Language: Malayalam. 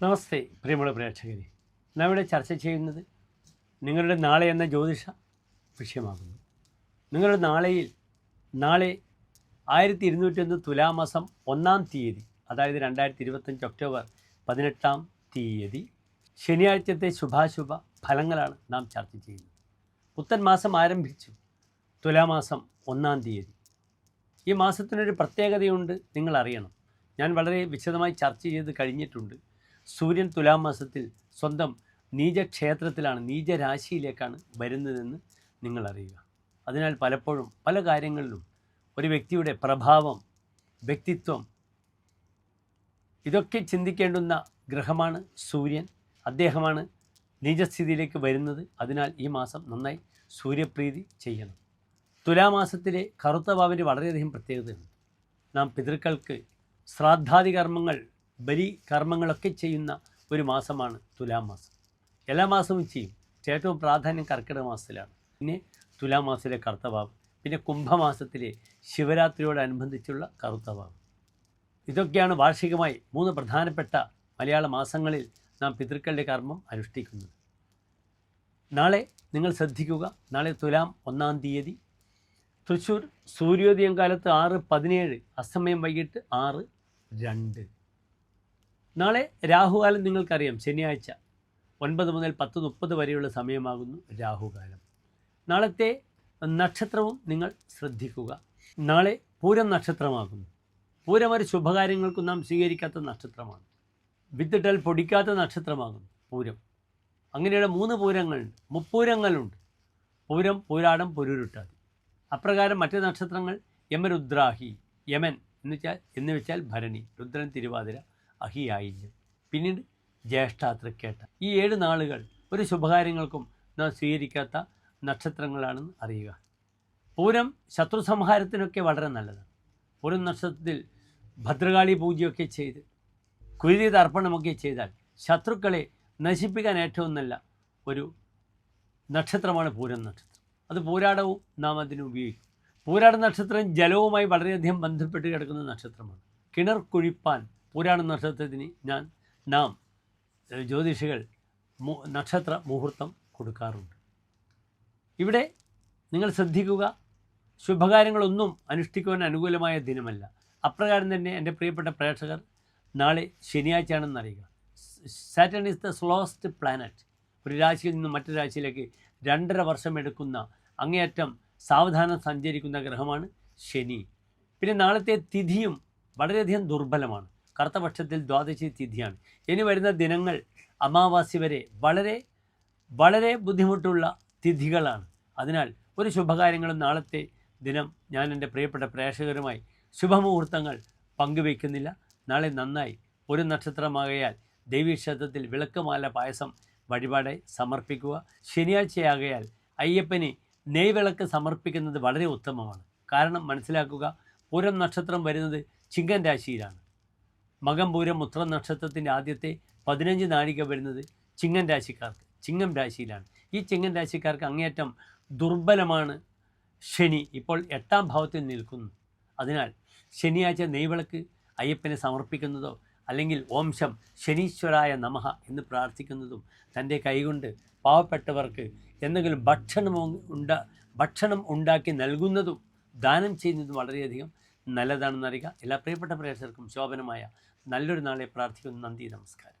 നമസ്തേ പ്രിയമുള്ള പ്രേക്ഷകരെ. നാം ഇവിടെ ചർച്ച ചെയ്യുന്നത് നിങ്ങളുടെ നാളെ എന്ന ജ്യോതിഷ വിഷയമാകുന്നു. നിങ്ങളുടെ നാളെയിൽ നാളെ ആയിരത്തി ഇരുന്നൂറ്റൊന്ന് തുലാമാസം ഒന്നാം തീയതി അതായത് രണ്ടായിരത്തി ഇരുപത്തഞ്ച് ഒക്ടോബർ പതിനെട്ടാം തീയതി ശനിയാഴ്ചത്തെ ശുഭാശുഭ ഫലങ്ങളാണ് നാം ചർച്ച ചെയ്യുന്നത്. പുത്തൻ മാസം ആരംഭിച്ചു തുലാമാസം ഒന്നാം തീയതി. ഈ മാസത്തിനൊരു പ്രത്യേകതയുണ്ട് നിങ്ങൾ അറിയണം ഞാൻ വളരെ വിശദമായി ചർച്ച ചെയ്ത് കഴിഞ്ഞിട്ടുണ്ട്. സൂര്യൻ തുലാം മാസത്തിൽ സ്വന്തം നീചക്ഷേത്രത്തിലാണ് നീചരാശിയിലേക്കാണ് വരുന്നതെന്ന് നിങ്ങൾ അറിയുക അതിനാൽ പലപ്പോഴും പല കാര്യങ്ങളിലും ഒരു വ്യക്തിയുടെ പ്രഭാവം വ്യക്തിത്വം ഇതൊക്കെ ചിന്തിക്കേണ്ടുന്ന ഗ്രഹമാണ് സൂര്യൻ. അദ്ദേഹമാണ് നീചസ്ഥിതിയിലേക്ക് വരുന്നത്. അതിനാൽ ഈ മാസം നന്നായി സൂര്യപ്രീതി ചെയ്യണം. തുലാമാസത്തിലെ കറുത്ത വാവിന് വളരെയധികം പ്രത്യേകതയുണ്ട്. നാം പിതൃക്കൾക്ക് ശ്രാദ്ധാദി കർമ്മങ്ങൾ ബലി കർമ്മങ്ങളൊക്കെ ചെയ്യുന്ന ഒരു മാസമാണ് തുലാം മാസം. എല്ലാ മാസവും ചെയ്യും. ഏറ്റവും പ്രാധാന്യം കർക്കിടക മാസത്തിലാണ്. പിന്നെ തുലാം മാസത്തിലെ കറുത്തവാവ് പിന്നെ കുംഭമാസത്തിലെ ശിവരാത്രിയോടനുബന്ധിച്ചുള്ള കറുത്തഭാവം ഇതൊക്കെയാണ് വാർഷികമായി മൂന്ന് പ്രധാനപ്പെട്ട മലയാള മാസങ്ങളിൽ നാം പിതൃക്കളുടെ കർമ്മം അനുഷ്ഠിക്കുന്നത്. നാളെ നിങ്ങൾ ശ്രദ്ധിക്കുക. നാളെ തുലാം ഒന്നാം തീയതി. തൃശ്ശൂർ സൂര്യോദയം കാലത്ത് ആറ് പതിനേഴ് അസമയം വൈകിട്ട് ആറ് രണ്ട്. നാളെ രാഹുകാലം നിങ്ങൾക്കറിയാം ശനിയാഴ്ച. ഒൻപത് മുതൽ പത്ത് മുപ്പത് വരെയുള്ള സമയമാകുന്നു രാഹുകാലം. നാളത്തെ നക്ഷത്രവും നിങ്ങൾ ശ്രദ്ധിക്കുക. നാളെ പൂരം നക്ഷത്രമാകുന്നു. പൂരം ഒരു ശുഭകാര്യങ്ങൾക്കും നാം സ്വീകരിക്കാത്ത നക്ഷത്രമാണ്. വിത്തിട്ടാൽ പൊടിക്കാത്ത നക്ഷത്രമാകുന്നു പൂരം. അങ്ങനെയുള്ള മൂന്ന് പൂരങ്ങളുണ്ട് മുപ്പൂരങ്ങളുണ്ട്. പൂരം പൂരാടം പുരുരുട്ടാതി. അപ്രകാരം മറ്റ് നക്ഷത്രങ്ങൾ യമരുദ്രാഹി യമൻ എന്ന് വെച്ചാൽ എന്ന് വെച്ചാൽ ഭരണി രുദ്രൻ തിരുവാതിര അഹി ആയില്യം പിന്നീട് ജ്യേഷ്ഠ തൃക്കേട്ട ഈ ഏഴ് നാളുകൾ ഒരു ശുഭകാര്യങ്ങൾക്കും നാം സ്വീകരിക്കാത്ത നക്ഷത്രങ്ങളാണെന്ന് അറിയുക. പൂരം ശത്രു സംഹാരത്തിനൊക്കെ വളരെ നല്ലതാണ്. പൂരം നക്ഷത്രത്തിൽ ഭദ്രകാളി പൂജയൊക്കെ ചെയ്ത് കുരുതി തർപ്പണമൊക്കെ ചെയ്താൽ ശത്രുക്കളെ നശിപ്പിക്കാൻ ഏറ്റവും നല്ല ഒരു നക്ഷത്രമാണ് പൂരം നക്ഷത്രം. അത് പൂരാടവും നാം അതിന് ഉപയോഗിക്കും. പൂരാട നക്ഷത്രം ജലവുമായി വളരെയധികം ബന്ധപ്പെട്ട് കിടക്കുന്ന നക്ഷത്രമാണ്. കിണർ കുഴിപ്പാൻ പൂരാട നക്ഷത്രത്തിന് ഞാൻ നാം ജ്യോതിഷികൾ നക്ഷത്ര മുഹൂർത്തം കൊടുക്കാറുണ്ട്. ഇവിടെ നിങ്ങൾ ശ്രദ്ധിക്കുക ശുഭകാര്യങ്ങളൊന്നും അനുഷ്ഠിക്കുവാൻ അനുകൂലമായ ദിനമല്ല. അപ്രകാരം തന്നെ എന്റെ പ്രിയപ്പെട്ട പ്രേക്ഷകർ നാളെ ശനിയാഴ്ചയാണെന്ന് അറിയുക. Saturn is the slowest planet ഒരു രാശിയിൽ നിന്ന് മറ്റൊരു രാശിയിലേക്ക് രണ്ടര വർഷം എടുക്കുന്ന അങ്ങേയറ്റം സാവധാനം സഞ്ചരിക്കുന്ന ഗ്രഹമാണ് ശനി. പിന്നെ നാളത്തെ തിഥിയും വളരെയധികം ദുർബലമാണ്. കറുത്തപക്ഷത്തിൽ ദ്വാദശി തിഥിയാണ്. ഇനി വരുന്ന ദിനങ്ങൾ അമാവാസി വരെ വളരെ വളരെ ബുദ്ധിമുട്ടുള്ള തിഥികളാണ്. അതിനാൽ ഒരു ശുഭകാര്യങ്ങളും നാളത്തെ ദിനം ഞാൻ എന്റെ പ്രിയപ്പെട്ട പ്രേക്ഷകരുമായി ശുഭമുഹൂർത്തങ്ങൾ പങ്കുവയ്ക്കുന്നില്ല. നാളെ നന്നായി ഒരു നക്ഷത്രമാകയാൽ ദേവീക്ഷേത്രത്തിൽ വിളക്കുമാല പായസം വഴിപാടെ സമർപ്പിക്കുക. ശനിയാഴ്ചയാകയാൽ അയ്യപ്പന് നെയ്വിളക്ക് സമർപ്പിക്കുന്നത് വളരെ ഉത്തമമാണ്. കാരണം മനസ്സിലാക്കുക പൂരം നക്ഷത്രം വരുന്നത് ചിങ്കൻ രാശിയിലാണ്. മകം ഉത്ര ഉത്രം നക്ഷത്രത്തിന്റെ ആദ്യത്തെ പതിനഞ്ച് നാഴിക വരുന്നത് ചിങ്ങൻ രാശിക്കാർക്ക് ചിങ്ങം രാശിയിലാണ്. ഈ ചിങ്ങൻ രാശിക്കാർക്ക് അങ്ങേയറ്റം ദുർബലമാണ് ശനി. ഇപ്പോൾ എട്ടാം ഭാവത്തിൽ നിൽക്കുന്നു. അതിനാൽ ശനിയാഴ്ച നെയ്വിളക്ക് അയ്യപ്പനെ സമർപ്പിക്കുന്നതോ അല്ലെങ്കിൽ ഓംശം ശനീശ്വരായ നമഹ എന്ന് പ്രാർത്ഥിക്കുന്നതും തന്റെ കൈകൊണ്ട് പാവപ്പെട്ടവർക്ക് എന്തെങ്കിലും ഭക്ഷണം ഉണ്ട ഭക്ഷണം ഉണ്ടാക്കി നൽകുന്നതും ദാനം ചെയ്യുന്നതും വളരെയധികം നല്ലതാണെന്നറിയുക എല്ലാ പ്രിയപ്പെട്ട പ്രേക്ഷകർക്കും ശോഭനമായ നല്ലൊരു നാളെ പ്രാർത്ഥിക്കുന്നു. നന്ദി നമസ്കാരം.